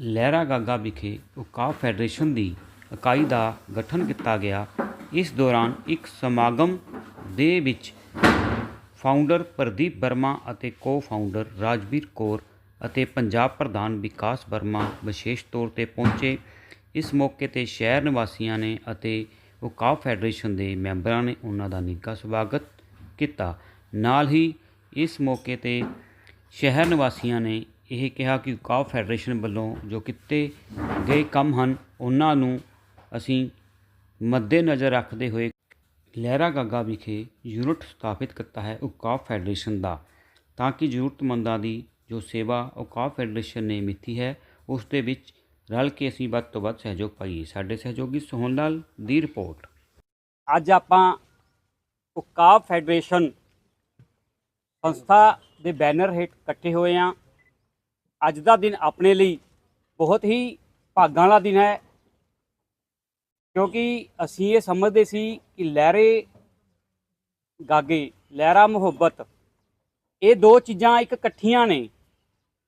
ਲਹਿਰਾਗਾਗਾ ਵਿਖੇ ਔਕਾਫ ਫੈਡਰੇਸ਼ਨ ਦੀ ਇਕਾਈ ਦਾ ਗਠਨ ਕੀਤਾ ਗਿਆ। ਇਸ ਦੌਰਾਨ ਇੱਕ ਸਮਾਗਮ ਦੇ ਵਿੱਚ ਫਾਊਂਡਰ ਪ੍ਰਦੀਪ ਵਰਮਾ ਅਤੇ ਕੋ-ਫਾਊਂਡਰ ਰਾਜਵੀਰ ਕੌਰ ਅਤੇ ਪੰਜਾਬ ਪ੍ਰਧਾਨ ਵਿਕਾਸ ਵਰਮਾ ਵਿਸ਼ੇਸ਼ ਤੌਰ ਤੇ ਪਹੁੰਚੇ। ਇਸ ਮੌਕੇ ਤੇ ਸ਼ਹਿਰ ਨਿਵਾਸੀਆਂ ਨੇ ਅਤੇ ਔਕਾਫ ਫੈਡਰੇਸ਼ਨ ਦੇ ਮੈਂਬਰਾਂ ਨੇ ਉਹਨਾਂ ਦਾ ਨਿੱਘਾ ਸਵਾਗਤ ਕੀਤਾ। ਨਾਲ ਹੀ ਇਸ ਮੌਕੇ ਤੇ ਸ਼ਹਿਰ ਨਿਵਾਸੀਆਂ ਨੇ ਇਹ ਕਿਹਾ ਕਿ ਔਕਾਫ ਫੈਡਰੇਸ਼ਨ ਵੱਲੋਂ ਜੋ ਕੀਤੇ ਗਏ ਕੰਮ ਹਨ, ਉਹਨਾਂ ਨੂੰ ਅਸੀਂ ਮੱਦੇਨਜ਼ਰ ਰੱਖਦੇ ਹੋਏ ਲਹਿਰਾ ਗਾਗਾ ਵਿਖੇ ਯੂਨਿਟ ਸਥਾਪਿਤ ਕੀਤਾ ਹੈ ਔਕਾਫ ਫੈਡਰੇਸ਼ਨ ਦਾ। ਤਾਂ ਕਿ ਜ਼ਰੂਰਤਮੰਦਾਂ ਦੀ ਜੋ ਸੇਵਾ ਔਕਾਫ ਫੈਡਰੇਸ਼ਨ ਨੇ ਮਿੱਥੀ ਹੈ, ਉਸ ਦੇ ਵਿੱਚ ਰਲ ਕੇ ਅਸੀਂ ਵੱਧ ਤੋਂ ਵੱਧ ਸਹਿਯੋਗ ਪਾਈਏ। ਸਾਡੇ ਸਹਿਯੋਗੀ ਸੋਹਣ ਲਾਲ ਦੀ ਰਿਪੋਰਟ। ਅੱਜ ਆਪਾਂ ਉਕਾਫ ਫੈਡਰੇਸ਼ਨ ਸੰਸਥਾ ਦੇ ਬੈਨਰ ਹੇਠ ਇਕੱਠੇ ਹੋਏ ਹਾਂ। ਅੱਜ ਦਾ ਦਿਨ ਆਪਣੇ ਲਈ ਬਹੁਤ ਹੀ ਭਾਗਾਂ ਵਾਲਾ ਦਿਨ ਹੈ। ਕਿਉਂਕਿ ਅਸੀਂ ਇਹ ਸਮਝਦੇ ਸੀ ਕਿ ਲਹਿਰੇ ਗਾਗੇ, ਲਹਿਰਾ ਮੁਹੱਬਤ, ਇਹ ਦੋ ਚੀਜ਼ਾਂ ਇੱਕ ਇਕੱਠੀਆਂ ਨੇ।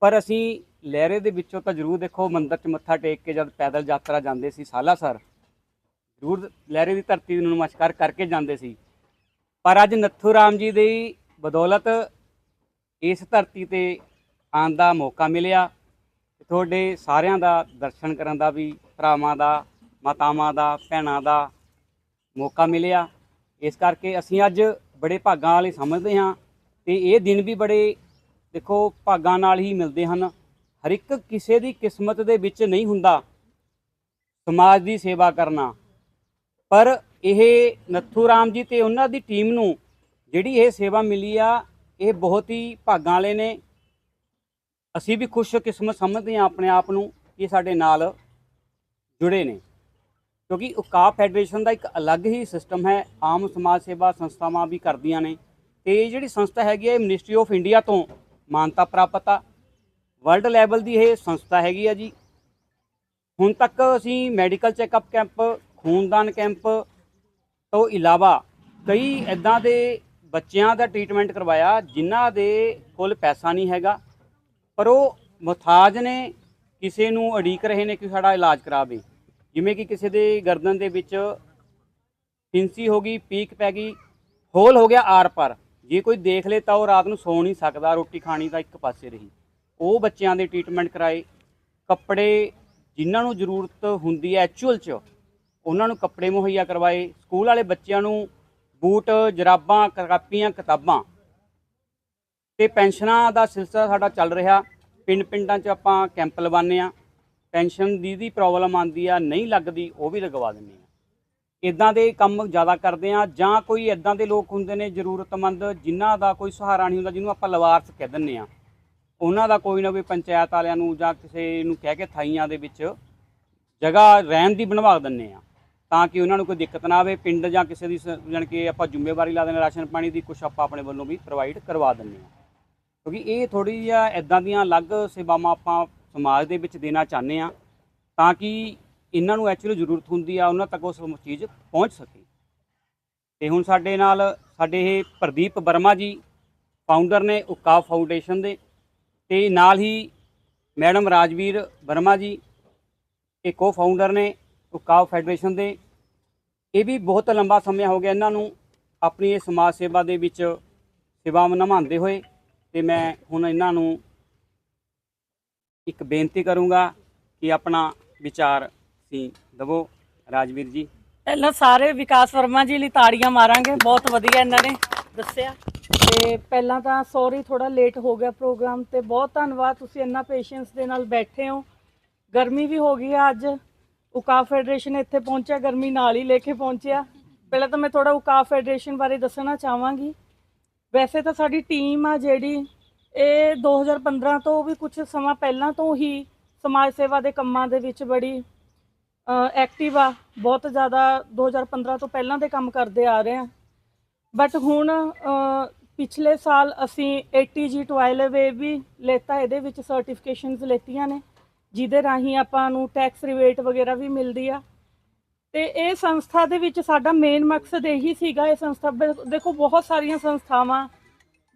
ਪਰ ਅਸੀਂ ਲਹਿਰੇ ਦੇ ਵਿੱਚੋਂ ਤਾਂ ਜ਼ਰੂਰ ਦੇਖੋ, ਮੰਦਰ 'ਚ ਮੱਥਾ ਟੇਕ ਕੇ ਜਦ ਪੈਦਲ ਯਾਤਰਾ ਜਾਂਦੇ ਸੀ ਸਾਲਾਸਰ, ਜ਼ਰੂਰ ਲਹਿਰੇ ਦੀ ਧਰਤੀ ਨੂੰ ਨਮਸਕਾਰ ਕਰਕੇ ਜਾਂਦੇ ਸੀ। ਪਰ ਅੱਜ ਨੱਥੂ ਰਾਮ ਜੀ ਦੀ ਬਦੌਲਤ ਇਸ ਧਰਤੀ ਤੇ ਆਉਣ ਦਾ ਮੌਕਾ ਮਿਲਿਆ ਤੁਹਾਡੇ ਸਾਰਿਆਂ ਦਾ ਦਰਸ਼ਨ ਕਰਨ ਦਾ ਵੀ, ਭਰਾਵਾਂ ਦਾ, ਮਾਤਾਵਾਂ ਦਾ, ਭੈਣਾਂ ਦਾ ਮੌਕਾ ਮਿਲਿਆ। ਇਸ ਕਰਕੇ ਅਸੀਂ ਅੱਜ ਬੜੇ ਭਾਗਾਂ ਵਾਲੇ ਸਮਝਦੇ ਹਾਂ ਤੇ ਇਹ ਦਿਨ ਵੀ ਬੜੇ, ਦੇਖੋ, ਭਾਗਾਂ ਨਾਲ ਹੀ ਮਿਲਦੇ ਹਨ। ਹਰ ਇੱਕ ਕਿਸੇ ਦੀ ਕਿਸਮਤ ਦੇ ਵਿੱਚ ਨਹੀਂ ਹੁੰਦਾ ਸਮਾਜ ਦੀ ਸੇਵਾ ਕਰਨਾ। ਪਰ ਇਹ ਨੱਥੂ ਰਾਮ ਜੀ ਤੇ ਉਹਨਾਂ ਦੀ ਟੀਮ ਨੂੰ ਜਿਹੜੀ ਇਹ ਸੇਵਾ ਮਿਲੀ ਆ, ਇਹ ਬਹੁਤ ਹੀ ਭਾਗਾਂ ਵਾਲੇ ਨੇ। ਅਸੀਂ ਵੀ ਖੁਸ਼ ਕਿਸਮਤ ਸਮਝਦੇ ਹਾਂ ਆਪਣੇ ਆਪ ਨੂੰ ਇਹ ਸਾਡੇ ਨਾਲ ਜੁੜੇ ਨੇ। ਕਿਉਂਕਿ ਉਕਾਬ ਫੈਡਰੇਸ਼ਨ ਦਾ ਇੱਕ ਅਲੱਗ ਹੀ ਸਿਸਟਮ ਹੈ, ਆਮ ਸਮਾਜ ਸੇਵਾ ਸੰਸਥਾਵਾਂ ਵੀ ਕਰਦੀਆਂ ਨੇ ਤੇ ਇਹ ਜਿਹੜੀ ਸੰਸਥਾ ਹੈਗੀ ਹੈ, ਇਹ ਮਿਨਿਸਟਰੀ ਆਫ ਇੰਡੀਆ ਤੋਂ ਮਾਨਤਾ ਪ੍ਰਾਪਤ ਆ। ਵਰਲਡ ਲੈਵਲ ਦੀ ਇਹ ਸੰਸਥਾ ਹੈਗੀ ਆ ਜੀ। ਹੁਣ ਤੱਕ ਅਸੀਂ ਮੈਡੀਕਲ ਚੈੱਕਅਪ ਕੈਂਪ ਖੂਨਦਾਨ ਕੈਂਪ ਤੋਂ ਇਲਾਵਾ ਕਈ ਇਦਾਂ ਦੇ ਬੱਚਿਆਂ ਦਾ ਟ੍ਰੀਟਮੈਂਟ ਕਰਵਾਇਆ, ਜਿਨ੍ਹਾਂ ਦੇ ਕੋਲ ਪੈਸਾ ਨਹੀਂ ਹੈਗਾ। ਪਰ ਉਹ ਮੁਹਤਾਜ ਨੇ ਕਿਸੇ ਨੂੰ ਅੜੀਕ ਰਹੇ ਨੇ ਕਿ ਸਾਡਾ ਇਲਾਜ ਕਰਾਵੇ। ਜਿਵੇਂ ਕਿ ਕਿਸੇ ਦੇ ਗਰਦਨ ਦੇ ਵਿੱਚ ਫਿੰਸੀ ਹੋ ਗਈ, ਪੀਕ ਪੈ ਗਈ, ਹੋਲ ਹੋ ਗਿਆ ਆਰ ਪਰ। ਜੇ ਕੋਈ ਦੇਖ ਲੇ ਤਾਂ ਉਹ ਰਾਤ ਨੂੰ ਸੌ ਨਹੀਂ ਸਕਦਾ, ਰੋਟੀ ਖਾਣੀ ਤਾਂ ਇੱਕ ਪਾਸੇ ਰਹੀ। ਉਹ ਬੱਚਿਆਂ ਦੇ ਟ੍ਰੀਟਮੈਂਟ ਕਰਾਏ। ਕੱਪੜੇ ਜਿਨ੍ਹਾਂ ਨੂੰ ਜ਼ਰੂਰਤ ਹੁੰਦੀ ਹੈ ਐਕਚੁਅਲ 'ਚ, ਉਹਨਾਂ ਨੂੰ ਕੱਪੜੇ ਮੁਹੱਈਆ ਕਰਵਾਏ। ਸਕੂਲ ਵਾਲੇ ਬੱਚਿਆਂ ਨੂੰ ਬੂਟ, ਜਰਾਬਾਂ ਕਾਪੀਆਂ ਕਿਤਾਬਾਂ ਤੇ ਪੈਨਸ਼ਨਾਂ ਦਾ ਸਿਲਸਿਲਾ ਸਾਡਾ ਚੱਲ ਰਿਹਾ। ਪਿੰਡ ਪਿੰਡਾਂ 'ਚ ਆਪਾਂ ਕੈਂਪ ਲਵਾਉਂਦੇ ਆ ਪੈਨਸ਼ਨ ਦੀ ਦੀ ਪ੍ਰੋਬਲਮ ਆਂਦੀ ਆ, ਨਹੀਂ ਲੱਗਦੀ, ਉਹ ਵੀ ਲਗਵਾ ਦਿੰਦੇ ਆ ਇਦਾਂ ਦੇ ਕੰਮ ਜ਼ਿਆਦਾ ਕਰਦੇ ਆ ਜਾਂ ਕੋਈ ਇਦਾਂ ਦੇ ਲੋਕ ਹੁੰਦੇ ਨੇ ਜ਼ਰੂਰਤਮੰਦ, ਜਿਨ੍ਹਾਂ ਦਾ ਕੋਈ ਸਹਾਰਾ ਨਹੀਂ ਹੁੰਦਾ, ਜਿਹਨੂੰ ਆਪਾਂ ਲਵਾਰਸ ਕਹਿ ਦਿੰਦੇ ਆ ਉਹਨਾਂ ਦਾ ਕੋਈ ਨਾ ਕੋਈ ਪੰਚਾਇਤ ਵਾਲਿਆਂ ਨੂੰ ਜਾਂ ਕਿਸੇ ਨੂੰ ਕਹਿ ਕੇ ਥਾਈਆਂ ਦੇ ਵਿੱਚ ਜਗ੍ਹਾ ਰਹਿਣ ਦੀ ਬਣਵਾ ਦਿੰਦੇ ਆ ਤਾਂ ਕਿ ਉਹਨਾਂ ਨੂੰ ਕੋਈ ਦਿੱਕਤ ਨਾ ਆਵੇ, ਪਿੰਡ ਜਾਂ ਕਿਸੇ ਦੀ ਸ- ਜਾਣੀ ਕਿ ਆਪਾਂ ਜ਼ਿੰਮੇਵਾਰੀ ਲਾ ਦਿੰਦੇ ਰਾਸ਼ਨ ਪਾਣੀ ਦੀ, ਕੁਛ ਆਪਾਂ ਆਪਣੇ ਵੱਲੋਂ ਵੀ ਪ੍ਰੋਵਾਈਡ ਕਰਵਾ ਦਿੰਦੇ ਆ ਕਿਉਂਕਿ ਇਹ ਥੋੜੀ ਜਿਹਾ ਇਦਾਂ ਦੀਆਂ ਅਲੱਗ ਸੇਵਾਵਾਂ ਆਪਾਂ ਸਮਾਜ ਦੇ ਵਿੱਚ ਦੇਣਾ ਚਾਹੁੰਦੇ ਆ ਤਾਂ ਕਿ ਇਹਨਾਂ ਨੂੰ ਐਕਚੁਅਲੀ ਜ਼ਰੂਰਤ ਹੁੰਦੀ ਆ, ਉਹਨਾਂ ਤੱਕ ਉਸ ਚੀਜ਼ ਪਹੁੰਚ ਸਕੇ। ਤੇ ਹੁਣ ਸਾਡੇ ਨਾਲ, ਸਾਡੇ ਇਹ ਪ੍ਰਦੀਪ ਵਰਮਾ ਜੀ ਫਾਊਂਡਰ ਨੇ ਉਕਾਬ ਫਾਊਂਡੇਸ਼ਨ ਦੇ ਤੇ ਨਾਲ ਹੀ ਮੈਡਮ ਰਾਜਵੀਰ ਵਰਮਾ ਜੀ, ਇਹ ਕੋ ਫਾਊਂਡਰ ਨੇ ਉਕਾਬ ਫੈਡਰੇਸ਼ਨ ਦੇ। ਇਹ ਵੀ ਬਹੁਤ ਲੰਬਾ ਸਮਾਂ ਹੋ ਗਿਆ ਇਹਨਾਂ ਨੂੰ ਆਪਣੀ ਇਹ ਸਮਾਜ ਸੇਵਾ ਦੇ ਵਿੱਚ ਸੇਵਾਵਾਂ ਨਿਭਾਉਂਦੇ ਹੋਏ। ਤੇ ਮੈਂ ਹੁਣ ਇਹਨਾਂ ਨੂੰ ਇੱਕ ਬੇਨਤੀ ਕਰੂੰਗਾ ਕਿ ਆਪਣਾ ਵਿਚਾਰ ਸੀ ਦਵੋ। ਰਾਜਵੀਰ ਜੀ। ਪਹਿਲਾਂ ਸਾਰੇ ਵਿਕਾਸ ਵਰਮਾ ਜੀ ਲਈ ਤਾੜੀਆਂ ਮਾਰਾਂਗੇ। ਬਹੁਤ ਵਧੀਆ ਇਹਨਾਂ ਨੇ ਦੱਸਿਆ। ਤੇ ਪਹਿਲਾਂ ਤਾਂ ਸੌਰੀ ਥੋੜਾ ਲੇਟ ਹੋ ਗਿਆ ਪ੍ਰੋਗਰਾਮ ਤੇ। ਬਹੁਤ ਧੰਨਵਾਦ, ਤੁਸੀਂ ਇੰਨਾ ਪੇਸ਼ੈਂਸ ਦੇ ਨਾਲ ਬੈਠੇ ਹੋ। ਗਰਮੀ ਵੀ ਹੋ ਗਈ ਆ ਅੱਜ। ਉਕਾ ਫੈਡਰੇਸ਼ਨ ਇੱਥੇ ਪਹੁੰਚਿਆ, ਗਰਮੀ ਨਾਲ ਹੀ ਲੈ ਕੇ ਪਹੁੰਚਿਆ। ਪਹਿਲਾਂ ਤਾਂ ਮੈਂ ਥੋੜਾ ਉਕਾ ਫੈਡਰੇਸ਼ਨ ਬਾਰੇ ਦੱਸਣਾ ਚਾਹਾਂਗੀ। ਵੈਸੇ ਤਾਂ ਸਾਡੀ ਟੀਮ ਆ ਜਿਹੜੀ, ਇਹ 2015 ਤੋਂ ਵੀ ਕੁਝ ਸਮਾਂ ਪਹਿਲਾਂ ਤੋਂ ਹੀ ਸਮਾਜ ਸੇਵਾ ਦੇ ਕੰਮਾਂ ਦੇ ਵਿੱਚ ਬੜੀ ਐਕਟਿਵ ਆ, ਬਹੁਤ ਜ਼ਿਆਦਾ 2015 ਤੋਂ ਪਹਿਲਾਂ ਦੇ ਕੰਮ ਕਰਦੇ ਆ ਰਹੇ ਆ। ਬਟ ਹੁਣ ਪਿਛਲੇ ਸਾਲ ਅਸੀਂ 80G ਟਵਾਇਲ ਵੇ ਵੀ ਲੈਤਾ, ਇਹਦੇ ਵਿੱਚ ਸਰਟੀਫਿਕੇਸ਼ਨਸ ਲੈਤੀਆਂ ਨੇ, ਜਿਹਦੇ ਰਾਹੀਂ ਆਪਾਂ ਨੂੰ ਟੈਕਸ ਰਿਵੇਟ ਵਗੈਰਾ ਵੀ ਮਿਲਦੀ ਆ। ਤੇ ਇਹ ਸੰਸਥਾ ਦੇ ਵਿੱਚ ਸਾਡਾ ਮੇਨ ਮਕਸਦ ਇਹੀ ਸੀਗਾ, ਇਹ ਸੰਸਥਾ ਦੇਖੋ ਬਹੁਤ ਸਾਰੀਆਂ ਸੰਸਥਾਵਾਂ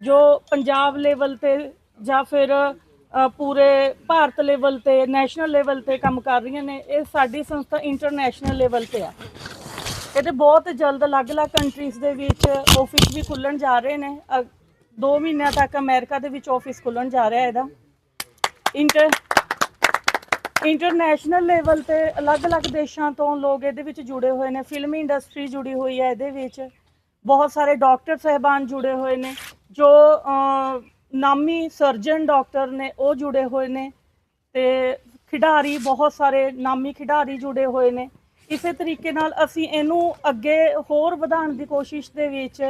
ਜੋ ਪੰਜਾਬ ਲੈਵਲ ਤੇ ਜਾਂ ਫਿਰ ਪੂਰੇ ਭਾਰਤ ਲੈਵਲ ਤੇ ਨੈਸ਼ਨਲ ਲੈਵਲ ਤੇ ਕੰਮ ਕਰ ਰਹੀਆਂ ਨੇ, ਇਹ ਸਾਡੀ ਸੰਸਥਾ ਇੰਟਰਨੈਸ਼ਨਲ ਲੈਵਲ ਤੇ ਆ। ਇਹਦੇ ਬਹੁਤ ਜਲਦ ਅਲੱਗ-ਅਲੱਗ ਕੰਟਰੀਜ਼ ਦੇ ਵਿੱਚ ਆਫਿਸ ਵੀ ਖੁੱਲਣ ਜਾ ਰਹੇ ਨੇ। 2 ਮਹੀਨਿਆਂ ਤੱਕ ਅਮਰੀਕਾ ਦੇ ਵਿੱਚ ਆਫਿਸ ਖੁੱਲਣ ਜਾ ਰਿਹਾ ਇਹਦਾ। ਇੰਟਰ ਇੰਟਰਨੈਸ਼ਨਲ ਲੈਵਲ ਤੇ ਅਲੱਗ-ਅਲੱਗ ਦੇਸ਼ਾਂ ਤੋਂ ਲੋਕ ਇਹਦੇ ਵਿੱਚ ਜੁੜੇ ਹੋਏ ਨੇ ਫਿਲਮ ਇੰਡਸਟਰੀ ਜੁੜੀ ਹੋਈ ਹੈ ਇਹਦੇ ਵਿੱਚ। ਬਹੁਤ ਸਾਰੇ ਡਾਕਟਰ ਸਹਿਬਾਨ ਜੁੜੇ ਹੋਏ ਨੇ, ਜੋ ਨਾਮੀ ਸਰਜਨ ਡਾਕਟਰ ਨੇ, ਉਹ ਜੁੜੇ ਹੋਏ ਨੇ ਤੇ ਖਿਡਾਰੀ, ਬਹੁਤ ਸਾਰੇ ਨਾਮੀ ਖਿਡਾਰੀ ਜੁੜੇ ਹੋਏ ਨੇ। ਇਸੇ ਤਰੀਕੇ ਨਾਲ ਅਸੀਂ ਇਹਨੂੰ ਅੱਗੇ ਹੋਰ ਵਧਾਉਣ ਦੀ ਕੋਸ਼ਿਸ਼ ਦੇ ਵਿੱਚ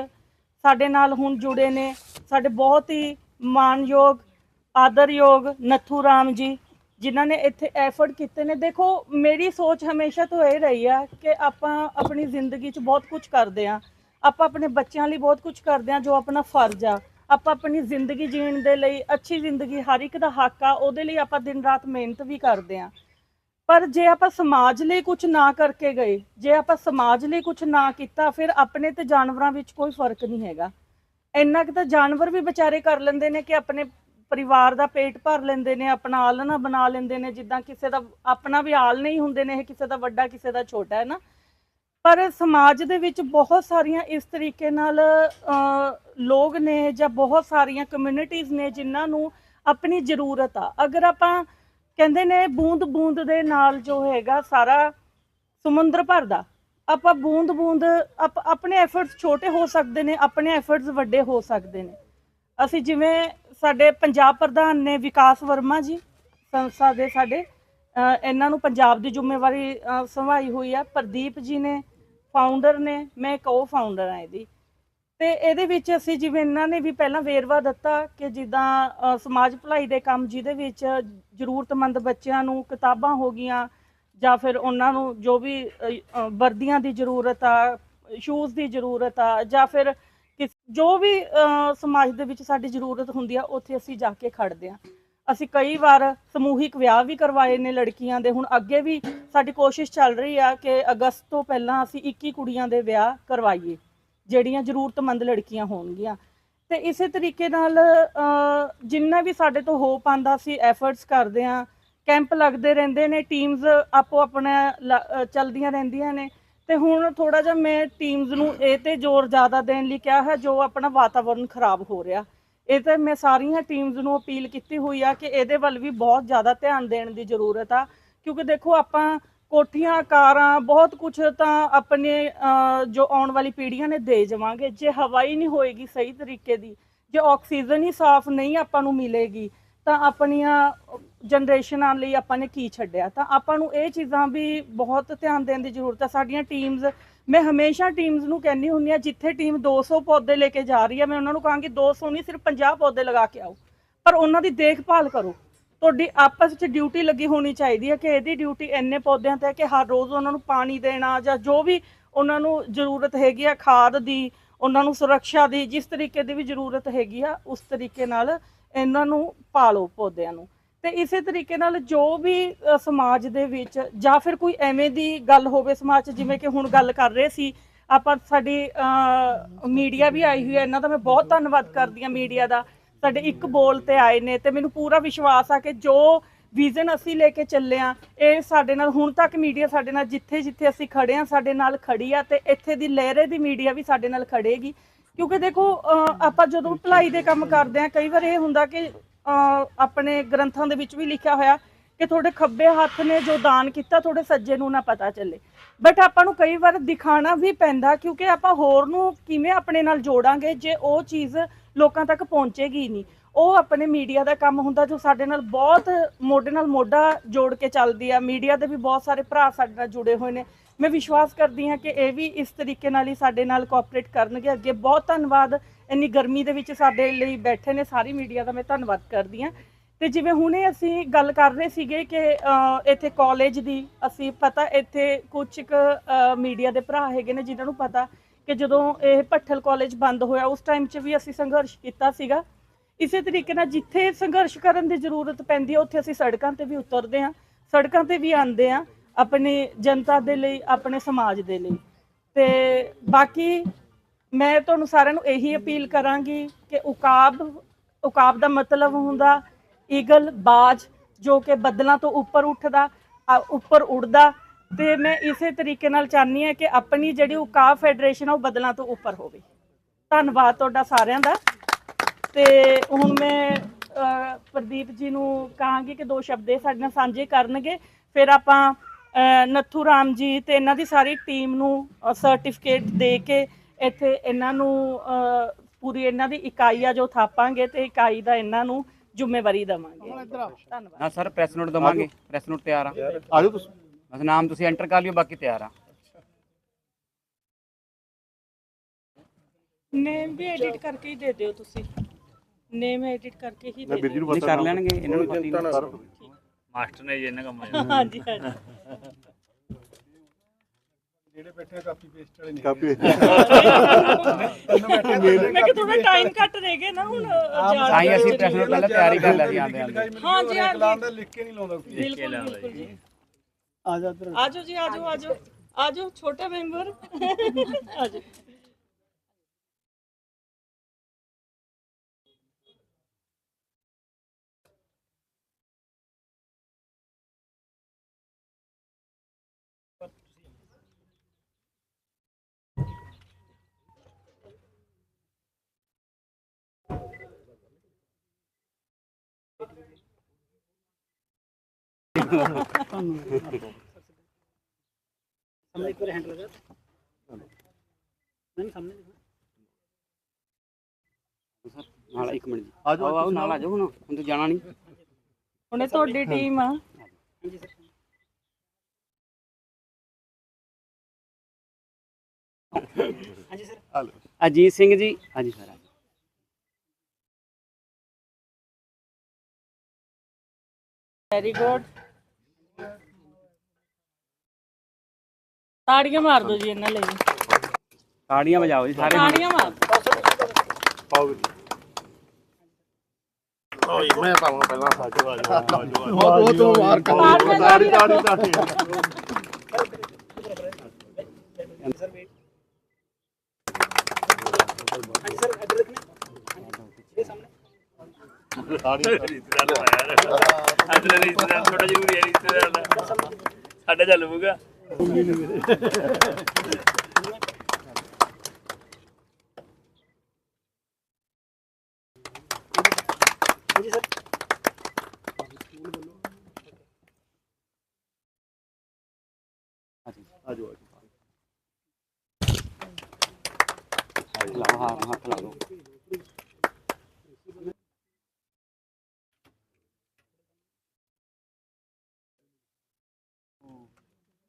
ਸਾਡੇ ਨਾਲ ਹੁਣ ਜੁੜੇ ਨੇ। ਸਾਡੇ ਬਹੁਤ ਹੀ ਮਾਨਯੋਗ, ਆਦਰਯੋਗ ਨਥੂ ਰਾਮ ਜੀ। ਜਿਨ੍ਹਾਂ ਨੇ ਇੱਥੇ ਐਫਰਟ ਕੀਤੇ ਨੇ। ਦੇਖੋ, ਮੇਰੀ ਸੋਚ ਹਮੇਸ਼ਾ ਤੋਂ ਇਹ ਰਹੀ ਆ ਕਿ ਆਪਾਂ ਆਪਣੀ ਜ਼ਿੰਦਗੀ 'ਚ ਬਹੁਤ ਕੁਝ ਕਰਦੇ ਆ। ਆਪਾਂ ਆਪਣੇ ਬੱਚਿਆਂ ਲਈ ਬਹੁਤ ਕੁਝ ਕਰਦੇ ਆ, ਜੋ ਆਪਣਾ ਫਰਜ਼ ਆ। ਆਪਾਂ ਆਪਣੀ ਜ਼ਿੰਦਗੀ ਜੀਣ ਦੇ ਲਈ ਅੱਛੀ ਜ਼ਿੰਦਗੀ, ਹਰ ਇੱਕ ਦਾ ਹੱਕ ਆ, ਉਹਦੇ ਲਈ ਆਪਾਂ ਦਿਨ ਰਾਤ ਮਿਹਨਤ ਵੀ ਕਰਦੇ ਆ। ਪਰ ਜੇ ਆਪਾਂ ਸਮਾਜ ਲਈ ਕੁਝ ਨਾ ਕਰਕੇ ਗਏ, ਜੇ ਆਪਾਂ ਸਮਾਜ ਲਈ ਕੁਝ ਨਾ ਕੀਤਾ, ਫਿਰ ਆਪਣੇ ਤੇ ਜਾਨਵਰਾਂ ਵਿੱਚ ਕੋਈ ਫ਼ਰਕ ਨਹੀਂ ਹੈਗਾ। ਇੰਨਾ ਕਿ ਤਾਂ ਜਾਨਵਰ ਵੀ ਵਿਚਾਰੇ ਕਰ ਲੈਂਦੇ ਨੇ ਕਿ ਆਪਣੇ ਪਰਿਵਾਰ ਦਾ ਪੇਟ ਭਰ ਲੈਂਦੇ ਨੇ, ਆਪਣਾ ਆਲਣਾ ਬਣਾ ਲੈਂਦੇ ਨੇ, ਜਿੱਦਾਂ ਕਿਸੇ ਦਾ, ਆਪਣਾ ਵੀ ਆਲ ਨਹੀਂ ਹੁੰਦੇ ਨੇ, ਇਹ ਕਿਸੇ ਦਾ ਵੱਡਾ, ਕਿਸੇ ਦਾ ਛੋਟਾ, ਹੈ ਨਾ? ਪਰ ਸਮਾਜ ਦੇ ਵਿੱਚ ਬਹੁਤ ਸਾਰੀਆਂ ਇਸ ਤਰੀਕੇ ਨਾਲ ਲੋਕ ਨੇ ਜਾਂ ਬਹੁਤ ਸਾਰੀਆਂ ਕਮਿਊਨਿਟੀਆਂ ਨੇ ਜਿਨ੍ਹਾਂ ਨੂੰ ਆਪਣੀ ਜ਼ਰੂਰਤ ਆ। ਅਗਰ ਆਪਾਂ ਕਹਿੰਦੇ ਨੇ ਬੂੰਦ ਬੂੰਦ ਦੇ ਨਾਲ ਜੋ ਹੈਗਾ ਸਾਰਾ ਸਮੁੰਦਰ ਭਰਦਾ, ਆਪਾਂ ਬੂੰਦ ਬੂੰਦ ਆਪਣੇ ਐਫਰਟਸ ਛੋਟੇ ਹੋ ਸਕਦੇ ਨੇ, ਆਪਣੇ ਐਫਰਟਸ ਵੱਡੇ ਹੋ ਸਕਦੇ ਨੇ। ਅਸੀਂ ਜਿਵੇਂ ਸਾਡੇ ਪੰਜਾਬ ਪ੍ਰਧਾਨ ਨੇ ਵਿਕਾਸ ਵਰਮਾ ਜੀ, ਸੰਸਥਾ ਦੇ ਸਾਡੇ ਇਹਨਾਂ ਨੂੰ ਪੰਜਾਬ ਦੀ ਜ਼ਿੰਮੇਵਾਰੀ ਸੰਭਾਈ ਹੋਈ ਆ। ਪ੍ਰਦੀਪ ਜੀ ਨੇ ਫਾਊਂਡਰ ਨੇ, ਮੈਂ ਕੋ ਫਾਊਂਡਰ ਆ ਇਹਦੀ। ਤੇ ਇਹਦੇ ਵਿੱਚ ਅਸੀਂ ਜਿਵੇਂ ਇਹਨਾਂ ਨੇ ਵੀ ਪਹਿਲਾਂ ਵੇਰਵਾ ਦਿੱਤਾ ਕਿ ਜਿੱਦਾਂ ਸਮਾਜ ਭਲਾਈ ਦੇ ਕੰਮ ਜਿਹਦੇ ਵਿੱਚ ਜ਼ਰੂਰਤਮੰਦ ਬੱਚਿਆਂ ਨੂੰ ਕਿਤਾਬਾਂ ਹੋ ਗਈਆਂ ਜਾਂ ਫਿਰ ਉਹਨਾਂ ਨੂੰ ਜੋ ਵੀ ਵਰਦੀਆਂ ਦੀ ਜ਼ਰੂਰਤ ਆ ਸ਼ੂਜ਼ ਦੀ ਜ਼ਰੂਰਤ ਆ ਜਾਂ ਫਿਰ ਜੋ ਵੀ ਸਮਾਜ ਦੇ ਵਿੱਚ ਸਾਡੀ ਜ਼ਰੂਰਤ ਹੁੰਦੀ ਆ, ਉੱਥੇ ਅਸੀਂ ਜਾ ਕੇ ਖੜਦੇ ਆ। ਅਸੀਂ ਕਈ ਵਾਰ ਸਮੂਹਿਕ ਵਿਆਹ ਵੀ ਕਰਵਾਏ ਨੇ ਲੜਕੀਆਂ ਦੇ, ਹੁਣ ਅੱਗੇ ਵੀ ਸਾਡੀ ਕੋਸ਼ਿਸ਼ ਚੱਲ ਰਹੀ ਆ ਕਿ ਅਗਸਤ ਤੋਂ ਪਹਿਲਾਂ ਅਸੀਂ 21 ਕੁੜੀਆਂ ਦੇ ਵਿਆਹ ਕਰਵਾਈਏ, ਜਿਹੜੀਆਂ ਜ਼ਰੂਰਤਮੰਦ ਲੜਕੀਆਂ ਹੋਣਗੀਆਂ। ਤੇ ਇਸੇ ਤਰੀਕੇ ਨਾਲ ਜਿੰਨਾ ਵੀ ਸਾਡੇ ਤੋਂ ਹੋ ਪਾਉਂਦਾ ਸੀ ਐਫਰਟਸ ਕਰਦੇ ਆ, ਕੈਂਪ ਲੱਗਦੇ ਰਹਿੰਦੇ ਨੇ ਟੀਮਸ ਆਪੋ ਆਪਣਾ ਲ- ਚੱਲਦੀਆਂ ਰਹਿੰਦੀਆਂ ਨੇ। ਤੇ ਹੁਣ ਥੋੜਾ ਜਿਹਾ ਮੈਂ ਟੀਮਸ ਨੂੰ ਇਹ ਤੇ ਜ਼ੋਰ ਜ਼ਿਆਦਾ ਦੇਣ ਲਈ ਕਿਹਾ ਹੈ, ਜੋ ਆਪਣਾ ਵਾਤਾਵਰਣ ਖਰਾਬ ਹੋ ਰਿਹਾ। ਇਹ ਤੇ ਮੈਂ ਸਾਰੀਆਂ ਟੀਮਸ ਨੂੰ ਅਪੀਲ ਕੀਤੀ ਹੋਈ ਆ ਕਿ ਇਹਦੇ ਵੱਲ ਵੀ ਬਹੁਤ ਜ਼ਿਆਦਾ ਧਿਆਨ ਦੇਣ ਦੀ ਜ਼ਰੂਰਤ ਆ। ਕਿਉਂਕਿ ਦੇਖੋ, ਆਪਾਂ ਕੋਠੀਆਂ, ਕਾਰਾਂ, ਬਹੁਤ ਕੁਝ ਤਾਂ ਆਪਣੇ ਜੋ ਆਉਣ ਵਾਲੀ ਪੀੜ੍ਹੀਆਂ ਨੇ ਦੇ ਜਾਵਾਂਗੇ। ਜੇ ਹਵਾ ਹੀ ਨਹੀਂ ਹੋਏਗੀ ਸਹੀ ਤਰੀਕੇ ਦੀ, ਜੇ ਆਕਸੀਜਨ ਹੀ ਸਾਫ਼ ਨਹੀਂ ਆਪਾਂ ਨੂੰ ਮਿਲੇਗੀ ਤਾਂ ਆਪਣੀਆਂ ਜਨਰੇਸ਼ਨਾਂ ਲਈ ਆਪਾਂ ਨੇ ਕੀ ਛੱਡਿਆ? ਤਾਂ ਆਪਾਂ ਨੂੰ ਇਹ ਚੀਜ਼ਾਂ ਵੀ ਬਹੁਤ ਧਿਆਨ ਦੇਣ ਦੀ ਜ਼ਰੂਰਤ ਹੈ ਸਾਡੀਆਂ ਟੀਮਸ ਮੈਂ ਹਮੇਸ਼ਾ ਟੀਮਸ ਨੂੰ ਕਹਿੰਦੀ ਹੁੰਦੀ ਆ ਜਿੱਥੇ ਟੀਮ 200 ਪੌਦੇ ਲੈ ਕੇ ਜਾ ਰਹੀ ਹੈ ਮੈਂ ਉਹਨਾਂ ਨੂੰ ਕਹਾਂਗੀ 200 ਨਹੀਂ, ਸਿਰਫ 50 ਪੌਦੇ ਲਗਾ ਕੇ ਆਓ। ਪਰ ਉਹਨਾਂ ਦੀ ਦੇਖਭਾਲ ਕਰੋ। ਤੁਹਾਡੀ ਆਪਸ ਵਿੱਚ ਡਿਊਟੀ ਲੱਗੀ ਹੋਣੀ ਚਾਹੀਦੀ ਹੈ ਕਿ ਇਹਦੀ ਡਿਊਟੀ ਇੰਨੇ ਪੌਦਿਆਂ ਤੇ ਹੈ ਕਿ ਹਰ ਰੋਜ਼ ਉਹਨਾਂ ਨੂੰ ਪਾਣੀ ਦੇਣਾ ਜਾਂ ਜੋ ਵੀ ਉਹਨਾਂ ਨੂੰ ਜ਼ਰੂਰਤ ਹੈਗੀ ਆ ਖਾਦ ਦੀ, ਉਹਨਾਂ ਨੂੰ ਸੁਰੱਖਿਆ ਦੀ, ਜਿਸ ਤਰੀਕੇ ਦੀ ਵੀ ਜ਼ਰੂਰਤ ਹੈਗੀ ਆ, ਉਸ ਤਰੀਕੇ ਨਾਲ ਇਹਨਾਂ ਨੂੰ ਪਾਲੋ ਪੌਦਿਆਂ ਨੂੰ। ਤੇ ਇਸੇ ਤਰੀਕੇ ਨਾਲ ਜੋ ਵੀ ਸਮਾਜ ਦੇ ਵਿੱਚ ਜਾਂ ਫਿਰ ਕੋਈ ਐਵੇਂ ਦੀ ਗੱਲ ਹੋਵੇ ਸਮਾਜ 'ਚ, ਜਿਵੇਂ ਕਿ ਹੁਣ ਗੱਲ ਕਰ ਰਹੇ ਸੀ, ਆਪਾਂ ਸਾਡੀ ਮੀਡੀਆ ਵੀ ਆਈ ਹੋਈ ਹੈ, ਇਹਨਾਂ ਦਾ ਮੈਂ ਬਹੁਤ ਧੰਨਵਾਦ ਕਰਦੀ ਹਾਂ ਮੀਡੀਆ ਦਾ। ਸਾਡੇ ਇੱਕ ਬੋਲ ਤੇ ਆਏ ਨੇ ਤੇ ਮੈਨੂੰ ਪੂਰਾ ਵਿਸ਼ਵਾਸ ਆ ਕਿ ਜੋ ਵਿਜ਼ਨ ਅਸੀਂ ਲੈ ਕੇ ਚੱਲੇ ਆ ਇਹ ਸਾਡੇ ਨਾਲ ਹੁਣ ਤੱਕ ਮੀਡੀਆ ਸਾਡੇ ਨਾਲ ਜਿੱਥੇ ਜਿੱਥੇ ਅਸੀਂ ਖੜੇ ਆ ਸਾਡੇ ਨਾਲ ਖੜੀ ਆ ਤੇ ਇੱਥੇ ਦੀ ਲਹਿਰੇ ਦੀ ਮੀਡੀਆ ਵੀ ਸਾਡੇ ਨਾਲ ਖੜੇਗੀ ਕਿਉਂਕਿ ਦੇਖੋ ਆਪਾਂ ਜਦੋਂ ਭਲਾਈ ਦੇ ਕੰਮ ਕਰਦੇ ਆ ਕਈ ਵਾਰ ਇਹ ਹੁੰਦਾ ਕਿ ਆਪਣੇ ਗ੍ਰੰਥਾਂ ਦੇ ਵਿੱਚ ਵੀ ਲਿਖਿਆ ਹੋਇਆ ਕਿ ਤੁਹਾਡੇ ਖੱਬੇ ਹੱਥ ਨੇ ਜੋ ਦਾਨ ਕੀਤਾ, ਤੁਹਾਡੇ ਸੱਜੇ ਨੂੰ ਨਾ ਪਤਾ ਚੱਲੇ। ਬਟ ਆਪਾਂ ਨੂੰ ਕਈ ਵਾਰ ਦਿਖਾਣਾ ਵੀ ਪੈਂਦਾ, ਕਿਉਂਕਿ ਆਪਾਂ ਹੋਰ ਨੂੰ ਕਿਵੇਂ ਆਪਣੇ ਨਾਲ ਜੋੜਾਂਗੇ ਜੇ ਉਹ ਚੀਜ਼ ਲੋਕਾਂ ਤੱਕ ਪਹੁੰਚੇਗੀ ਨਹੀਂ। ਉਹ ਆਪਣੇ ਮੀਡੀਆ ਦਾ ਕੰਮ ਹੁੰਦਾ ਜੋ ਸਾਡੇ ਨਾਲ ਬਹੁਤ ਮੋਢੇ ਨਾਲ ਮੋਢਾ ਜੋੜ ਕੇ ਚੱਲਦੀ ਆ। ਮੀਡੀਆ ਦੇ ਵੀ ਬਹੁਤ ਸਾਰੇ ਭਰਾ ਸਾਡੇ ਨਾਲ ਜੁੜੇ ਹੋਏ ਨੇ। ਮੈਂ ਵਿਸ਼ਵਾਸ ਕਰਦੀ ਹਾਂ ਕਿ ਇਹ ਵੀ ਇਸ ਤਰੀਕੇ ਨਾਲ ਹੀ ਸਾਡੇ ਨਾਲ ਕੋਆਪਰੇਟ ਕਰਨਗੇ। ਅੱਗੇ ਬਹੁਤ ਧੰਨਵਾਦ। ਇੰਨੀ ਗਰਮੀ ਦੇ ਵਿੱਚ ਸਾਡੇ ਲਈ ਬੈਠੇ ਨੇ ਸਾਰੀ ਮੀਡੀਆ ਦਾ ਮੈਂ ਧੰਨਵਾਦ ਕਰਦੀ ਹਾਂ। ਤੇ ਜਿਵੇਂ ਹੁਣੇ ਅਸੀਂ ਗੱਲ ਕਰ ਰਹੇ ਸੀਗੇ ਕਿ ਇੱਥੇ ਕਾਲਜ ਦੀ, ਅਸੀਂ ਪਤਾ ਇੱਥੇ ਕੁਝ ਕੁ ਮੀਡੀਆ ਦੇ ਭਰਾ ਹੈਗੇ ਨੇ ਜਿਨ੍ਹਾਂ ਨੂੰ ਪਤਾ ਕਿ ਜਦੋਂ ਇਹ ਭੱਠਲ ਕਾਲਜ ਬੰਦ ਹੋਇਆ, ਉਸ ਟਾਈਮ 'ਚ ਵੀ ਅਸੀਂ ਸੰਘਰਸ਼ ਕੀਤਾ ਸੀਗਾ। ਇਸੇ ਤਰੀਕੇ ਨਾਲ ਜਿੱਥੇ ਸੰਘਰਸ਼ ਕਰਨ ਦੀ ਜ਼ਰੂਰਤ ਪੈਂਦੀ ਹੈ, ਉੱਥੇ ਅਸੀਂ ਸੜਕਾਂ ਤੇ ਵੀ ਉਤਰਦੇ ਹਾਂ, ਸੜਕਾਂ ਤੇ ਵੀ ਆਉਂਦੇ ਹਾਂ। ਆਪਣੀ ਜਨਤਾ ਦੇ ਲਈ, ਆਪਣੇ ਸਮਾਜ ਦੇ ਲਈ। ਤੇ ਬਾਕੀ ਮੈਂ ਤੁਹਾਨੂੰ ਸਾਰਿਆਂ ਨੂੰ ਇਹੀ ਅਪੀਲ ਕਰਾਂਗੀ ਕਿ ਉਕਾਬ ਉਕਾਬ ਦਾ ਮਤਲਬ ਹੁੰਦਾ, ਈਗਲ, ਬਾਜ, ਜੋ ਕਿ ਬੱਦਲਾਂ ਤੋਂ ਉੱਪਰ ਉੱਠਦਾ ਉੱਪਰ ਉੱਡਦਾ। ਤੇ ਮੈਂ ਇਸੇ ਤਰੀਕੇ ਨਾਲ ਚਾਹਨੀ ਹਾਂ ਕਿ ਆਪਣੀ ਜਿਹੜੀ ਉਕਾਬ ਫੈਡਰੇਸ਼ਨ ਆ, ਉਹ ਬੱਦਲਾਂ ਤੋਂ ਉੱਪਰ ਹੋਵੇ। ਧੰਨਵਾਦ ਤੁਹਾਡਾ ਸਾਰਿਆਂ ਦਾ। ਤੇ ਹੁਣ ਮੈਂ ਪ੍ਰਦੀਪ ਜੀ ਨੂੰ ਕਹਾਂਗੀ ਕਿ ਦੋ ਸ਼ਬਦ ਸਾਡੇ ਨਾਲ ਸਾਂਝੇ ਕਰਨਗੇ। ਫਿਰ ਆਪਾਂ ਨੱਥੂ ਰਾਮ ਜੀ ਤੇ ਇਹਨਾਂ ਦੀ ਸਾਰੀ ਟੀਮ ਨੂੰ ਸਰਟੀਫਿਕੇਟ ਦੇ ਕੇ ਇੱਥੇ ਇਹਨਾਂ ਨੂੰ ਪੂਰੀ ਇਹਨਾਂ ਦੀ ਇਕਾਈ ਆ ਜੋ ਥਾਪਾਂਗੇ ਤੇ ਇਕਾਈ ਦਾ ਇਹਨਾਂ ਨੂੰ ਜ਼ਿੰਮੇਵਾਰੀ ਦੇਵਾਂਗੇ। ਧੰਨਵਾਦ। ਨਾ ਸਰ ਪ੍ਰੈਸ ਨੋਟ ਦਵਾਂਗੇ। ਪ੍ਰੈਸ ਨੋਟ ਤਿਆਰ ਆ। ਆਜੋ ਤੁਸੀਂ। ਬਸ ਨਾਮ ਤੁਸੀਂ ਐਂਟਰ ਕਰ ਲਿਓ ਬਾਕੀ ਤਿਆਰ ਆ। ਨੇਮ ਵੀ ਐਡਿਟ ਕਰਕੇ ਹੀ ਦੇ ਦਿਓ ਤੁਸੀਂ। ਨੇਮ ਐਡਿਟ ਕਰਕੇ ਹੀ ਦੇ ਪਤਾ ਕਰ ਲੈਣਗੇ ਇਹਨਾਂ ਨੂੰ ਪਤਾ ਹੀ ਨਹੀਂ ਮਾਸਟਰ ਨੇ ਜੀ ਇਹਨਾਂ ਕੰਮ ਦਿਓ ਹਾਂਜੀ। ਹਾਂਜੀ ਕਾਪੀ ਮੈਂ ਕਿ ਥੋੜਾ ਟਾਈਮ ਘੱਟ ਰਹਿ ਗਿਆ ਨਾ ਹੁਣ ਤਾਂ ਹੀ ਅਸੀਂ ਪ੍ਰੈਸ ਨੋਟ ਪਹਿਲਾਂ ਤਿਆਰੀ ਕਰ ਸੀ ਆਂਦੇ ਆਂਦੇ ਹਾਂਜੀ ਹਾਂਜੀ ਲਿਖ ਕੇ ਨਹੀਂ ਲਾਉਂਦਾ ਬਿਲਕੁਲ ਬਿਲਕੁਲ ਜੀ। ਆਜੋ ਜੀ ਆਜੋ ਆਜੋ ਆਜੋ ਛੋਟਾ ਮੈਂਬਰ। ਆਜੋ ਨਾਲ ਇੱਕ ਮਿੰਟ ਜੀ ਆਜੋ, ਆਓ ਆਓ ਨਾਲ ਆ ਜਾਓ ਹੁਣ ਹੁਣ ਤਾਂ ਜਾਣਾ ਨਹੀਂ ਹੁਣੇ ਤੁਹਾਡੀ ਟੀਮ ਆ। ਅਜੀਤ ਸਿੰਘ ਜੀ। ਹਾਂਜੀ ਸਰ ਵੈਰੀ ਗੁੱਡ ਤਾੜੀਆਂ ਮਾਰ ਦਿਓ ਜੀ ਇਹਨਾਂ ਲਈ। ਤਾੜੀਆਂ ਵਜਾਓ ਜੀ ਸਾਰੇ। ਤਾੜੀਆਂ ਮਾਰ ਦਿਓ। ਪਾਓ ਵੀਰ ਓਏ ਮੈਂ ਪਾਵਾਂ ਪਹਿਲਾਂ ਸਾਜੋ ਆਜੋ ਆਜੋ ਉਹ ਤੋਂ ਮਾਰ ਕਰ ਤਾੜੀ ਤਾੜੀ ਤਾੜੀ ਤਾੜੀ ਰਿਸ਼ਤੇਦਾਰ ਆ ਯਾਰ ਅੱਜ ਲੈ ਰਿਸ਼ਤੇਦਾਰ ਥੋੜਾ ਜ਼ਰੂਰੀ ਹੈ ਰਿਸ਼ਤੇਦਾਰ ਦਾ ਸਾਡਾ ਚੱਲ Gracias.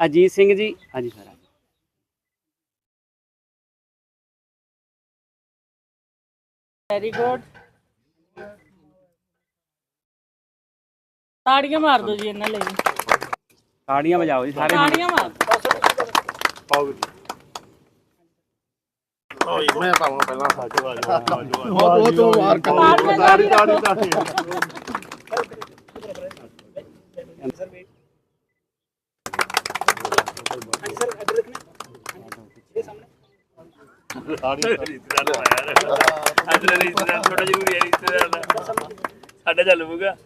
ਅਜੀਤ ਸਿੰਘ ਜੀ। ਹਾਂਜੀ ਸਰ ਵੈਰੀ ਗੁੱਡ ਤਾੜੀਆਂ ਮਾਰ ਦਿਓ ਜੀ ਇਹਨਾਂ ਲਈ। ਤਾੜੀਆਂ ਵਜਾਓ ਜੀ ਸਾਰੇ। ਤਾੜੀਆਂ ਮਾਰ। ਪਾਓ ਵੀਰ ਓਏ ਮੈਂ ਪਾਵਾਂ ਪਹਿਲਾਂ ਸਾਜੋ ਆਜੋ ਆਜੋ ਉਹ ਤੋਂ ਮਾਰ ਕਰ ਤਾੜੀ ਤਾੜੀ ਤਾੜੀ ਰਿਸ਼ਤੇਦਾਰ ਆ ਯਾਰ ਅੱਜ ਲੈ ਰਿਸ਼ਤੇਦਾਰ ਥੋੜਾ ਜ਼ਰੂਰੀ ਹੈ ਰਿਸ਼ਤੇਦਾਰ ਦਾ ਸਾਡਾ ਚੱਲ ਪੂਗਾ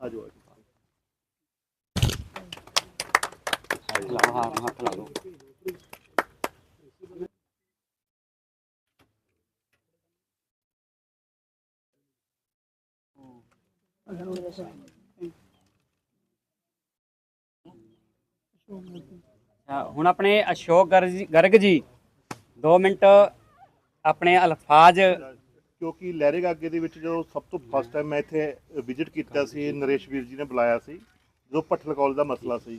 ਆਜੋ ਲਾਓ ਹਾਂ ਹੱਥ ਲਾ ਲਓ ਅੱਛਾ, ਹੁਣ ਆਪਣੇ ਅਸ਼ੋਕ ਗਰਗ ਜੀ- ਗਰਗ ਜੀ 2 ਮਿੰਟ ਆਪਣੇ ਅਲਫਾਜ਼। ਕਿਉਂਕਿ ਲਹਿਰੇ ਗਾਗੇ ਦੇ ਵਿੱਚ ਜਦੋਂ ਸਭ ਤੋਂ ਫਸਟ ਟਾਈਮ ਮੈਂ ਇੱਥੇ ਵਿਜ਼ਿਟ ਕੀਤਾ ਸੀ ਨਰੇਸ਼ ਵੀਰ ਜੀ ਨੇ ਬੁਲਾਇਆ ਸੀ ਜੋ ਭੱਠਲ ਕਾਲਜ ਦਾ ਮਸਲਾ ਸੀ।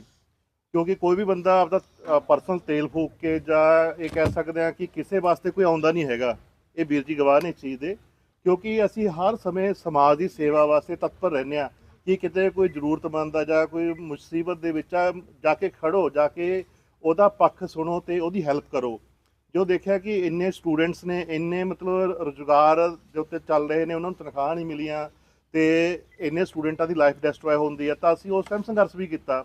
ਕਿਉਂਕਿ ਕੋਈ ਵੀ ਬੰਦਾ ਆਪਦਾ ਪਰਸਨਲ ਤੇਲ ਫੂਕ ਕੇ ਜਾਂ ਇਹ ਕਹਿ ਸਕਦੇ ਆ ਕਿ ਕਿਸੇ ਵਾਸਤੇ ਕੋਈ ਆਉਂਦਾ ਨਹੀਂ ਹੈਗਾ ਇਹ ਵੀਰ ਜੀ ਗਵਾਹ ਨੇ ਇਸ ਚੀਜ਼ ਦੇ। ਕਿਉਂਕਿ ਅਸੀਂ ਹਰ ਸਮੇਂ ਸਮਾਜ ਦੀ ਸੇਵਾ ਵਾਸਤੇ ਤਤਪਰ ਰਹਿੰਦੇ ਆ ਕਿ ਕਿਤੇ ਕੋਈ ਜ਼ਰੂਰਤਮੰਦ ਆ ਜਾਂ ਕੋਈ ਮੁਸੀਬਤ ਦੇ ਵਿੱਚ ਆ, ਜਾ ਕੇ ਖੜੋ, ਜਾ ਕੇ ਉਹਦਾ ਪੱਖ ਸੁਣੋ ਤੇ ਉਹਦੀ ਹੈਲਪ ਕਰੋ। ਜੋ ਦੇਖਿਆ ਕਿ ਇੰਨੇ ਸਟੂਡੈਂਟਸ ਨੇ, ਇੰਨੇ ਮਤਲਬ ਰੁਜ਼ਗਾਰ ਦੇ ਉੱਤੇ ਚੱਲ ਰਹੇ ਨੇ, ਉਹਨਾਂ ਨੂੰ ਤਨਖਾਹ ਨਹੀਂ ਮਿਲੀਆਂ ਤੇ ਇੰਨੇ ਸਟੂਡੈਂਟਾਂ ਦੀ ਲਾਈਫ ਡਿਸਟਰੋਏ ਹੁੰਦੀ ਹੈ ਤਾਂ ਅਸੀਂ ਉਸ ਟਾਈਮ ਸੰਘਰਸ਼ ਵੀ ਕੀਤਾ।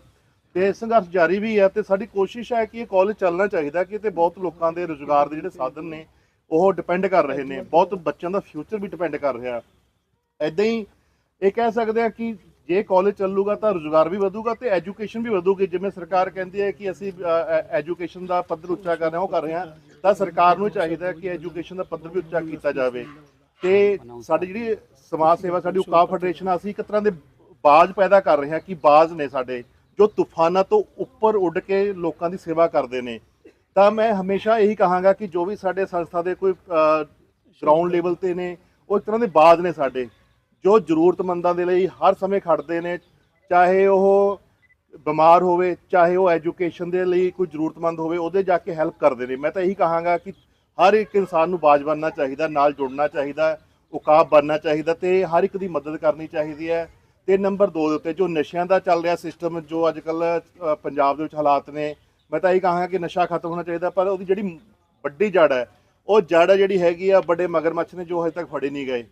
ਤੇ ਸੰਘਰਸ਼ ਜਾਰੀ ਵੀ ਹੈ ਤੇ ਸਾਡੀ ਕੋਸ਼ਿਸ਼ ਹੈ ਕਿ ਇਹ ਕਾਲਜ ਚੱਲਣਾ ਚਾਹੀਦਾ, ਕਿ ਤੇ ਬਹੁਤ ਲੋਕਾਂ ਦੇ ਰੁਜ਼ਗਾਰ ਦੇ ਜਿਹੜੇ ਸਾਧਨ ਨੇ ਉਹ ਡਿਪੈਂਡ ਕਰ ਰਹੇ ਨੇ। ਬਹੁਤ ਬੱਚਿਆਂ ਦਾ ਫਿਊਚਰ ਵੀ ਡਿਪੈਂਡ ਕਰ ਰਿਹਾ। ਐਦਾਂ ਹੀ ਇਹ ਕਹਿ ਸਕਦੇ ਆ ਕਿ ਜੇ ਕਾਲਜ ਚੱਲੂਗਾ ਤਾਂ ਰੁਜ਼ਗਾਰ ਵੀ ਵਧੂਗਾ ਤੇ ਐਜੂਕੇਸ਼ਨ ਵੀ ਵਧੂਗੀ। ਜਿਵੇਂ ਸਰਕਾਰ ਕਹਿੰਦੀ ਹੈ ਕਿ ਅਸੀਂ ਐਜੂਕੇਸ਼ਨ ਦਾ ਪੱਧਰ ਉੱਚਾ ਕਰ ਰਹੇ ਹਾਂ ਉਹ ਕਰ ਰਹੇ ਹਾਂ। ਤਾਂ ਸਰਕਾਰ ਨੂੰ ਚਾਹੀਦਾ ਕਿ ਐਜੂਕੇਸ਼ਨ ਦਾ ਪੱਧਰ ਵੀ ਉੱਚਾ ਕੀਤਾ ਜਾਵੇ। ਤੇ ਸਾਡੀ ਜਿਹੜੀ ਸਮਾਜ ਸੇਵਾ ਸਾਡੀ ਉਕਾਬ ਫੈਡਰੇਸ਼ਨ ਆ ਅਸੀਂ ਇੱਕ ਤਰ੍ਹਾਂ ਦੇ ਬਾਜ਼ ਪੈਦਾ ਕਰ ਰਹੇ ਹਾਂ ਕਿ ਬਾਜ਼ ਨੇ ਸਾਡੇ ਜੋ ਤੂਫਾਨਾਂ ਤੋਂ ਉੱਪਰ ਉੱਡ ਕੇ ਲੋਕਾਂ ਦੀ ਸੇਵਾ ਕਰਦੇ ਨੇ। ਤਾਂ ਮੈਂ ਹਮੇਸ਼ਾ ਇਹੀ ਕਹਾਂਗਾ ਕਿ ਜੋ ਵੀ ਸਾਡੇ ਸੰਸਥਾ ਦੇ ਕੋਈ ਗਰਾਊਂਡ ਲੈਵਲ ਤੇ ਨੇ, ਉਹ ਇੱਕ ਤਰ੍ਹਾਂ ਦੇ ਬਾਜ਼ ਨੇ ਸਾਡੇ, ਜੋ ਜ਼ਰੂਰਤਮੰਦਾਂ ਦੇ ਲਈ ਹਰ ਸਮੇਂ ਖੜਦੇ ਨੇ, ਚਾਹੇ ਉਹ ਬਿਮਾਰ ਹੋਵੇ, ਚਾਹੇ ਉਹ ਐਜੂਕੇਸ਼ਨ ਦੇ ਲਈ ਕੋਈ ਜ਼ਰੂਰਤਮੰਦ ਹੋਵੇ, ਉਹਦੇ ਜਾ ਕੇ ਹੈਲਪ ਕਰਦੇ ਨੇ। ਮੈਂ ਤਾਂ ਇਹੀ ਕਹਾਂਗਾ ਕਿ ਹਰ ਇੱਕ ਇਨਸਾਨ ਨੂੰ ਬਾਜ ਬਣਨਾ ਚਾਹੀਦਾ, ਨਾਲ ਜੁੜਨਾ ਚਾਹੀਦਾ, ਉਕਾਬ ਬਣਨਾ ਚਾਹੀਦਾ ਤੇ ਹਰ ਇੱਕ ਦੀ ਮਦਦ ਕਰਨੀ ਚਾਹੀਦੀ ਹੈ। ਤੇ ਨੰਬਰ 2 ਦੇ ਉੱਤੇ ਜੋ ਨਸ਼ਿਆਂ ਦਾ ਚੱਲ ਰਿਹਾ ਸਿਸਟਮ ਜੋ ਅੱਜ ਕੱਲ ਪੰਜਾਬ ਦੇ ਵਿੱਚ ਹਾਲਾਤ ਨੇ ਮੈਂ ਤਾਂ ਇਹੀ ਕਹਾਂਗਾ ਕਿ ਨਸ਼ਾ ਖਤਮ ਹੋਣਾ ਚਾਹੀਦਾ, ਪਰ ਉਹਦੀ ਜਿਹੜੀ ਵੱਡੀ ਜੜ ਹੈ, ਉਹ ਜੜ ਜਿਹੜੀ ਹੈਗੀ ਆ, ਵੱਡੇ ਮਗਰਮੱਛ ਨੇ ਜੋ ਹਜੇ ਤੱਕ ਫੜੇ ਨਹੀਂ ਗਏ।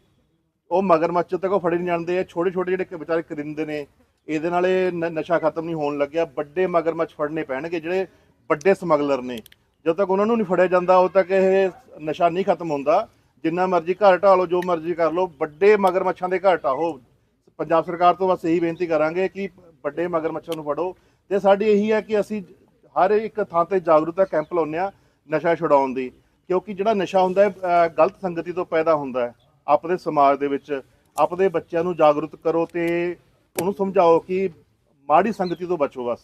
ਉਹ ਮਗਰਮੱਛ ਤੱਕ ਉਹ ਫੜੇ ਨਹੀਂ ਜਾਂਦੇ ਆ ਛੋਟੇ ਛੋਟੇ ਜਿਹੜੇ ਵਿਚਾਰੇ ਕਰਿੰਦੇ ਨੇ, ਇਹਦੇ ਨਾਲ ਇਹ ਨਸ਼ਾ ਖਤਮ ਨਹੀਂ ਹੋਣ ਲੱਗਿਆ, ਵੱਡੇ ਮਗਰਮੱਛ ਫੜਨੇ ਪੈਣਗੇ ਜਿਹੜੇ ਵੱਡੇ ਸਮਗਲਰ ਨੇ। ਜਦੋਂ ਤੱਕ ਉਹਨਾਂ ਨੂੰ ਨਹੀਂ ਫੜਿਆ ਜਾਂਦਾ, ਉਦੋਂ ਤੱਕ ਇਹ ਨਸ਼ਾ ਨਹੀਂ ਖਤਮ ਹੁੰਦਾ। ਜਿੰਨਾ ਮਰਜ਼ੀ ਘਰ ਢਾਹ ਲਓ, ਜੋ ਮਰਜ਼ੀ ਕਰ ਲਓ, ਵੱਡੇ ਮਗਰਮੱਛਾਂ ਦੇ ਘਰ ਢਾਹੋ। ਪੰਜਾਬ ਸਰਕਾਰ ਤੋਂ ਬਸ ਇਹੀ ਬੇਨਤੀ ਕਰਾਂਗੇ ਕਿ ਵੱਡੇ ਮਗਰਮੱਛਾਂ ਨੂੰ ਫੜੋ। ਤੇ ਸਾਡੀ ਇਹੀ ਹੈ ਕਿ ਅਸੀਂ ਹਰ ਇੱਕ ਥਾਂ ਤੇ ਜਾਗਰੂਕਤਾ ਕੈਂਪ ਲਾਉਂਦੇ ਆ ਨਸ਼ਾ ਛੁਡਾਉਣ ਦੀ ਕਿਉਂਕਿ ਜਿਹੜਾ ਨਸ਼ਾ ਹੁੰਦਾ ਹੈ ਅਹ ਗਲਤ ਸੰਗਤੀ ਤੋਂ ਪੈਦਾ ਹੁੰਦਾ ਹੈ। ਆਪਣੇ ਸਮਾਜ ਦੇ ਵਿੱਚ ਆਪਣੇ ਬੱਚਿਆਂ ਨੂੰ ਜਾਗਰੂਕ ਕਰੋ ਤੇ ਉਹਨੂੰ ਸਮਝਾਓ ਕਿ ਮਾੜੀ ਸੰਗਤੀ ਤੋਂ ਬਚੋ ਬਸ।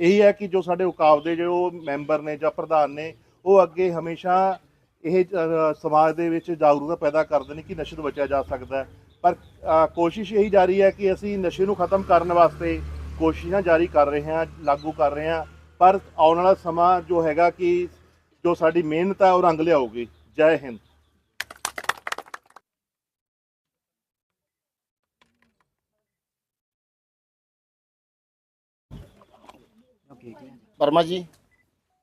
ਇਹੀ ਹੈ ਕਿ ਜੋ ਸਾਡੇ ਉਕਾਬ ਦੇ ਜੋ ਮੈਂਬਰ ਨੇ ਜਾਂ ਪ੍ਰਧਾਨ ਨੇ ਉਹ ਅੱਗੇ ਹਮੇਸ਼ਾ ਇਹ ਅਹ, ਸਮਾਜ ਦੇ ਵਿੱਚ ਜਾਗਰੂਕਤਾ ਪੈਦਾ ਕਰਦੇ ਨੇ ਕਿ ਨਸ਼ੇ ਤੋਂ ਬਚਿਆ ਜਾ ਸਕਦਾ ਹੈ। ਪਰ ਅਹ, ਕੋਸ਼ਿਸ਼ ਇਹੀ ਜਾਰੀ ਹੈ ਕਿ ਅਸੀਂ ਨਸ਼ੇ ਨੂੰ ਖਤਮ ਕਰਨ ਵਾਸਤੇ ਕੋਸ਼ਿਸ਼ਾਂ ਜਾਰੀ ਕਰ ਰਹੇ ਹਾਂ ਲਾਗੂ ਕਰ ਰਹੇ ਹਾਂ। ਪਰ ਆਉਣ ਵਾਲਾ ਸਮਾਂ ਜੋ ਹੈਗਾ ਕਿ ਜੋ ਸਾਡੀ ਮਿਹਨਤ ਹੈ ਉਹ ਰੰਗ ਲਿਆਊਗੀ। ਜੈ ਹਿੰਦ। ਵਰਮਾ ਜੀ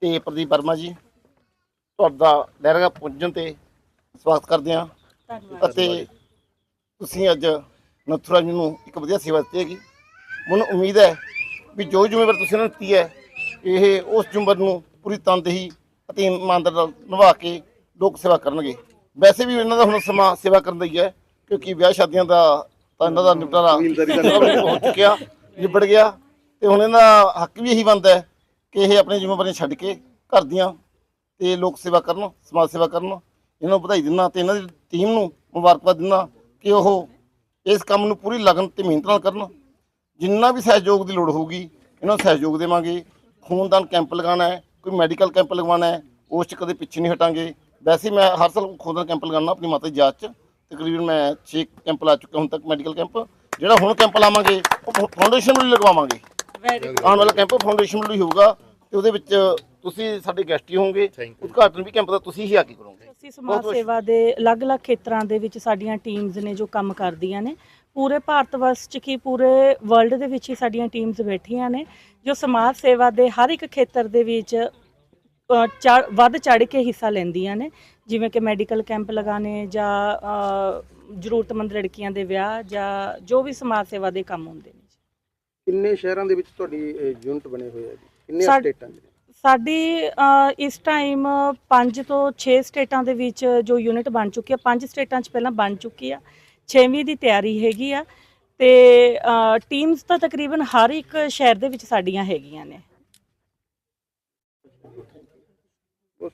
ਤੇ ਪ੍ਰਦੀਪ ਵਰਮਾ ਜੀ ਤੁਹਾਡਾ ਲਹਿਰਾਗਾ ਪੁੱਜਣ ਤੇ ਸਵਾਗਤ ਕਰਦੇ ਹਾਂ। ਅਤੇ ਤੁਸੀਂ ਅੱਜ ਨਥੁਰਾ ਜੀ ਨੂੰ ਇੱਕ ਵਧੀਆ ਸੇਵਾ ਦਿੱਤੀ ਹੈਗੀ। ਮੈਨੂੰ ਉਮੀਦ ਹੈ ਵੀ ਜੋ ਜ਼ਿੰਮੇਵਾਰੀ ਤੁਸੀਂ ਇਹਨਾਂ ਨੂੰ ਦਿੱਤੀ ਹੈ ਇਹ ਉਸ ਜ਼ਿੰਮੇਵਾਰੀ ਨੂੰ ਪੂਰੀ ਤਨਦੇਹੀ ਅਤੇ ਇਮਾਨਦਾਰੀ ਨਾਲ ਨਿਭਾ ਕੇ ਲੋਕ ਸੇਵਾ ਕਰਨਗੇ। ਵੈਸੇ ਵੀ ਇਹਨਾਂ ਦਾ ਹੁਣ ਸਮਾਂ ਸੇਵਾ ਕਰਨ ਦਾ ਹੀ ਹੈ ਕਿਉਂਕਿ ਵਿਆਹ ਸ਼ਾਦੀਆਂ ਦਾ ਤਾਂ ਇਹਨਾਂ ਦਾ ਨਿਪਟਾਰਾ ਹੋ ਚੁੱਕਿਆ ਨਿਬੜ ਗਿਆ ਤੇ ਹੁਣ ਇਹਨਾਂ ਦਾ ਹੱਕ ਵੀ ਇਹੀ ਬਣਦਾ ਹੈ ਕਿ ਇਹ ਆਪਣੀ ਜ਼ਿੰਮੇਵਾਰੀਆਂ ਛੱਡ ਕੇ ਘਰ ਦੀਆਂ ਤੇ ਲੋਕ ਸੇਵਾ ਕਰਨ ਸਮਾਜ ਸੇਵਾ ਕਰਨ। ਇਹਨਾਂ ਨੂੰ ਵਧਾਈ ਦਿੰਦਾ ਤੇ ਇਹਨਾਂ ਦੀ ਟੀਮ ਨੂੰ ਮੁਬਾਰਕਬਾਦ ਦਿੰਦਾ ਕਿ ਉਹ ਇਸ ਕੰਮ ਨੂੰ ਪੂਰੀ ਲਗਨ ਤੇ ਮਿਹਨਤ ਨਾਲ ਕਰਨ। ਜਿੰਨਾ ਵੀ ਸਹਿਯੋਗ ਦੀ ਲੋੜ ਹੋਊਗੀ ਇਹਨਾਂ ਨੂੰ ਸਹਿਯੋਗ ਦੇਵਾਂਗੇ। ਖੂਨਦਾਨ ਕੈਂਪ ਲਗਾਉਣਾ ਹੈ ਕੋਈ ਮੈਡੀਕਲ ਕੈਂਪ ਲਗਵਾਉਣਾ ਹੈ ਉਸ 'ਚ ਕਦੇ ਪਿੱਛੇ ਨਹੀਂ ਹਟਾਂਗੇ। ਵੈਸੇ ਮੈਂ ਹਰ ਸਾਲ ਖੂਨਦਾਨ ਕੈਂਪ ਲਗਾਉਣਾ ਆਪਣੀ ਮਾਤਾ ਦੀ ਯਾਦ 'ਚ। ਤਕਰੀਬਨ ਮੈਂ 6 ਕੈਂਪ ਲਾ ਚੁੱਕਾ ਹੁਣ ਤੱਕ ਮੈਡੀਕਲ ਕੈਂਪ। ਜਿਹੜਾ ਹੁਣ ਕੈਂਪ ਲਾਵਾਂਗੇ ਉਹ ਫਾਊਂਡੇਸ਼ਨ ਨੂੰ ਲਗਵਾਵਾਂਗੇ। ਆਉਣ ਵਾਲਾ ਕੈਂਪ ਫਾਊਂਡੇਸ਼ਨ ਵੱਲੋਂ ਹੀ ਹੋਊਗਾ ਤੇ ਉਹਦੇ ਵਿੱਚ ਤੁਸੀਂ ਸਾਡੇ ਗੈਸਟ ਹੀ ਹੋਵੋਗੇ ਉਦਘਾਟਨ ਵੀ ਕੈਂਪ ਦਾ ਤੁਸੀਂ ਹੀ ਆ ਕੇ ਕਰੋਗੇ। ਅਸੀਂ ਸਮਾਜ ਸੇਵਾ ਦੇ ਅਲੱਗ-ਅਲੱਗ ਖੇਤਰਾਂ ਦੇ ਵਿੱਚ ਸਾਡੀਆਂ ਟੀਮਸ ਨੇ ਜੋ ਕੰਮ ਕਰਦੀਆਂ ਨੇ। ਪੂਰੇ ਭਾਰਤ ਵਰਸ ਚ ਕੀ ਪੂਰੇ ਵਰਲਡ ਦੇ ਵਿੱਚ ਹੀ ਸਾਡੀਆਂ ਟੀਮਸ ਬੈਠੀਆਂ ਨੇ ਜੋ ਸਮਾਜ ਸੇਵਾ ਦੇ ਹਰ ਇੱਕ ਖੇਤਰ ਦੇ ਵਿੱਚ ਵੱਧ ਚੜ ਕੇ ਹਿੱਸਾ ਲੈਂਦੀਆਂ ਨੇ। ਜਿਵੇਂ ਕਿ ਮੈਡੀਕਲ ਕੈਂਪ ਲਗਾਣੇ ਜਾਂ ਜ਼ਰੂਰਤਮੰਦ ਲੜਕੀਆਂ ਦੇ ਵਿਆਹ ਜਾਂ ਜੋ ਵੀ ਸਮਾਜ ਸੇਵਾ ਦੇ ਕੰਮ ਹੁੰਦੇ ਨੇ। ਕਿੰਨੇ ਸ਼ਹਿਰਾਂ ਦੇ ਵਿੱਚ ਤੁਹਾਡੀ ਯੂਨਿਟ ਬਣੇ ਹੋਏ ਆ ਕਿੰਨੇ ਸਟੇਟਾਂ ਦੇ ਸਾਡੀ ਇਸ ਟਾਈਮ 5 ਤੋਂ 6 ਸਟੇਟਾਂ ਦੇ ਵਿੱਚ ਜੋ ਯੂਨਿਟ ਬਣ ਚੁੱਕੀ ਆ ਪੰਜ ਸਟੇਟਾਂ 'ਚ ਪਹਿਲਾਂ ਬਣ ਚੁੱਕੀ ਆ। 6ਵੀਂ ਦੀ ਤਿਆਰੀ ਹੈਗੀ ਆ ਤੇ ਟੀਮਸ ਤਾਂ ਤਕਰੀਬਨ ਹਰ ਇੱਕ ਸ਼ਹਿਰ ਦੇ ਵਿੱਚ ਸਾਡੀਆਂ ਹੈਗੀਆਂ ਨੇ।